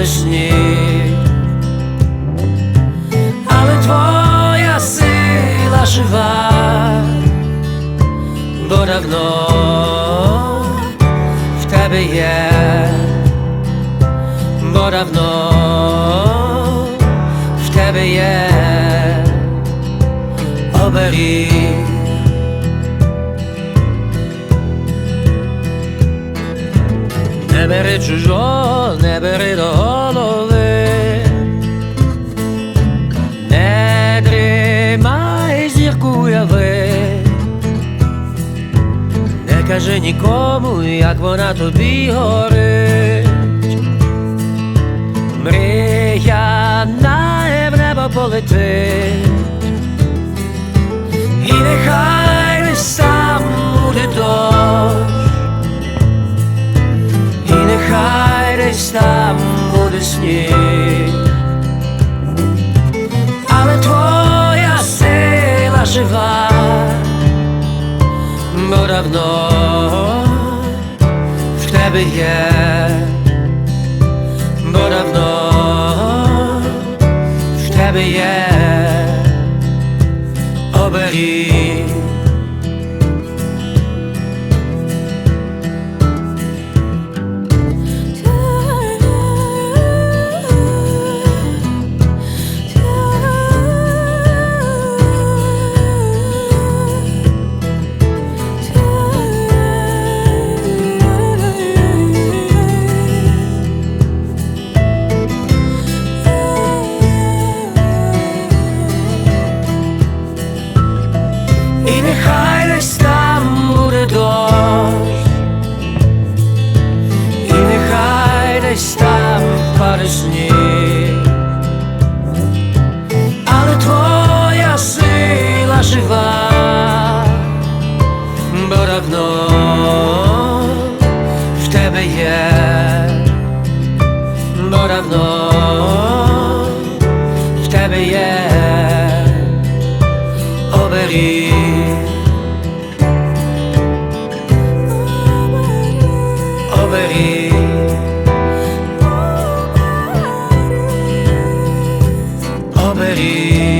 паде але твоя сила жива, бо давно в тебе є. Бо давно в тебе є. Оберіг. Не бери чужого, не бери до уяви, не кажи нікому, як вона тобі горить. Мрія на небо полетить, і нехай десь там буде дощ, і нехай десь там буде сніг, сила жива, бо давно в тебе є бо давно в тебе є нехай десь там буде дощ, і нехай десь там паде сніг, але твоя сила жива, бо давно в тебе є, бо давно в тебе є. Оберіг. оберіг. Оберіг.